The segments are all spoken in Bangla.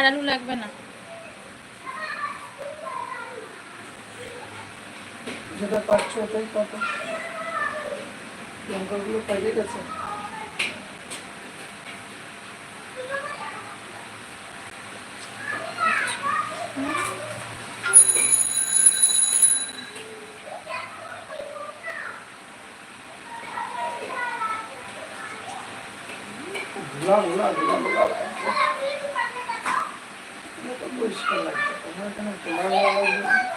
আর আলু লাগবে না যেটা পাচ্ছ ওটাই পাবো লঙ্কাগুলো পাইয়ে গেছে ধুলা ধুলা ধুলা ধুলা লাগছে এটা তো পরিষ্কার লাগছে তোমার এখানে ধুলা ধুলা লাগছে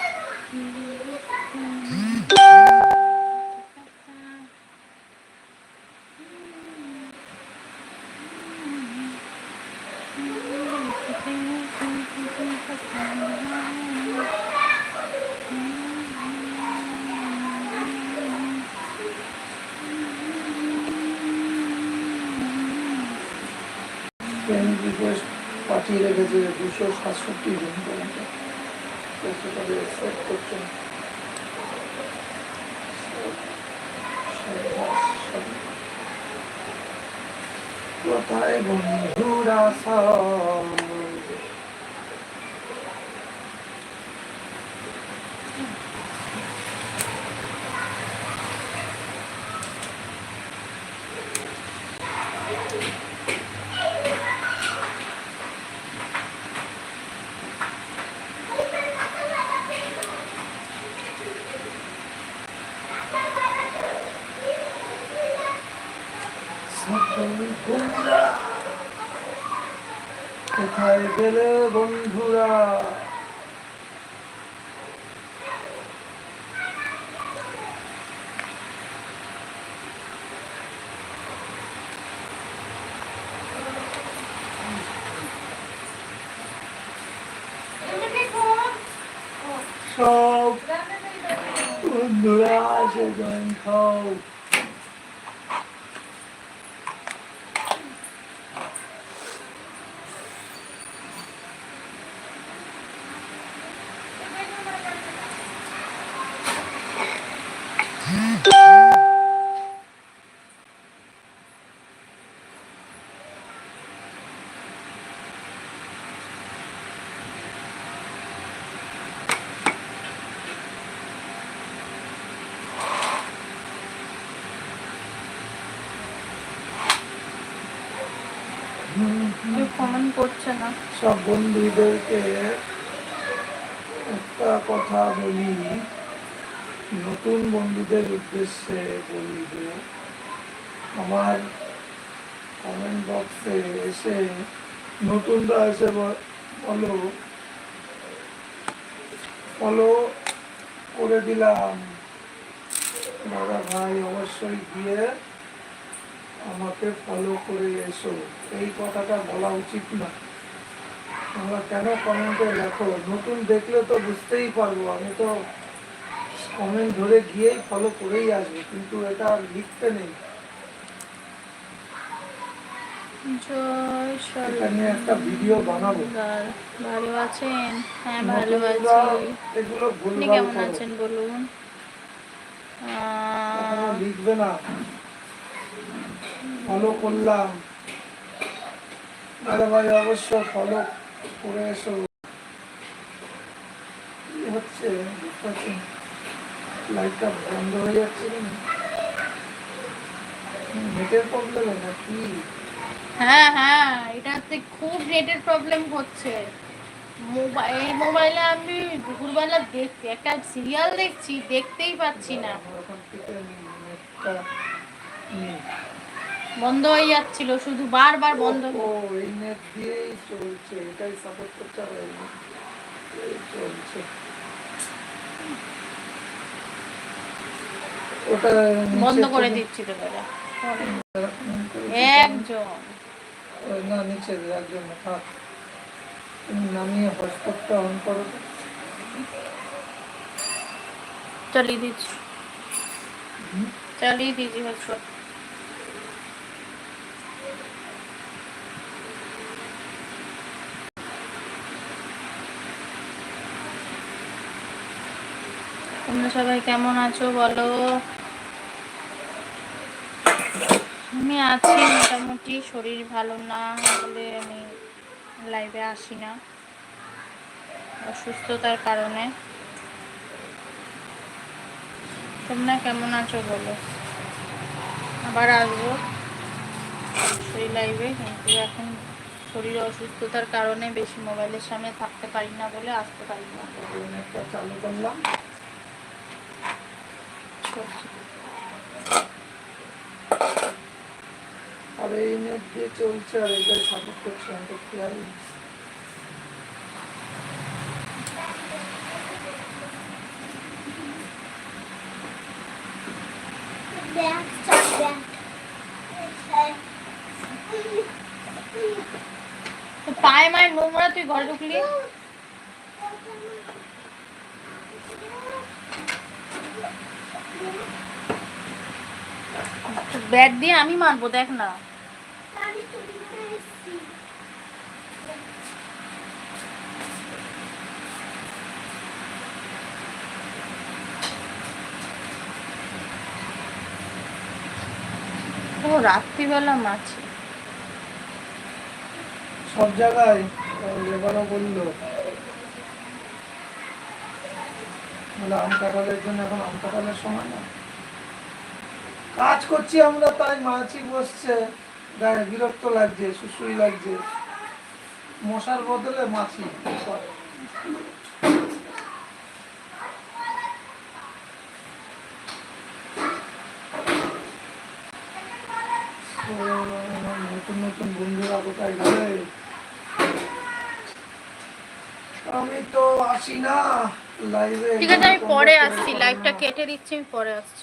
ফ্রেন্ড রিকোয়েস্ট পাঠিয়ে রেখেছে দুশো সাতষট্টি জন পর্যন্ত তো সেটাকে অ্যাকসেপ্ট করছে। কোথায় বন্ধুরা কোথায় গেলে বন্ধুরা? সব বন্ধুরা আসে জয়েন খাও কমেন্ট করছে না। সব বন্ধুদেরকে একটা কথা বলি। নতুন বন্ধুদের উদ্দেশ্যে বলি যে, আমার কমেন্ট বক্সে এসে নতুনরা এসে বলো ফলো করে দিলাম। দাদা ভাই অবশ্যই গিয়ে আমাকে ফলো করে এসো। এই কথাটা বলা উচিত না। তোমরা কেন কমেন্টে লেখো? নতুন দেখলে তো বুঝতেই পারব। আমি তো কমেন্ট ধরে গিয়েই ফলো করেই আসব কিন্তু এটা লিখতে নেই। একটা ভিডিও বানাবো। ভালো আছেন? হ্যাঁ ভালো আছি। এগুলো কেমন আছেন বলুন? লিখবে না। ফলো করলাম। দাদা ভাই অবশ্য ফলো করে এসো। হচ্ছে। লাইটটা বন্ধ হয়ে যাচ্ছে। নেটের প্রবলেম নাকি হ্যাঁ হ্যাঁ এটাতে খুব নেটের প্রবলেম হচ্ছে। মোবাইল এই মোবাইলে আমি দুপুরবেলা দেখছি একটা সিরিয়াল দেখছি দেখতেই পাচ্ছি না। বন্ধ হয়ে যাচ্ছিল শুধু বারবার বন্ধ। ও এই নেট দিয়েই চলছে এটাই সাপোর্ট করতে হবে। চলছে। ওটা বন্ধ করে থেকে- দিচ্ছি তো দাদা একজন। না নিচে একজন থাক তুমি নামিয়ে হটস্পটটা অন করো। চালিয়ে দিচ্ছি। চালিয়ে দিচ্ছি হটস্পট তোমরা সবাই কেমন আছো বলো? আমি আছি মোটামুটি, শরীর ভালো না বলে আমি লাইভে আসি না। অসুস্থতার কারণে। তোমরা কেমন আছো বলো? আবার আসব। সেই লাইভে কিন্তু এখন শরীর অসুস্থতার কারণে বেশি মোবাইলের সামনে থাকতে পারি না বলে আসতে পারি না। আর, এই নেট দিয়ে চলছে, আর এটাই সাপোর্ট করছে, আমি খেয়াল. পায়ে মায়ের নোংরা, তুই ঘরে ঢুকলি ব্যাট দিয়ে আমি মারবো দেখ না। রাত্রিবেলা মাছি সব জায়গায় লেবারও বলে আম কাঁঠালের জন্য এখন আম কাঁঠালের সময় না। কাজ করছি আমরা তাই, মাছি বসছে, গায়ে বিরক্ত লাগছে, সুসুই লাগছে। মশার বদলে মাছি। নতুন নতুন বন্ধুরা কোথায় গেলে? আমি তো আসি না। লাইভে ঠিক আছে আমি পরে আসছি লাইভটা কেটে দিচ্ছি আমি পরে আসছি।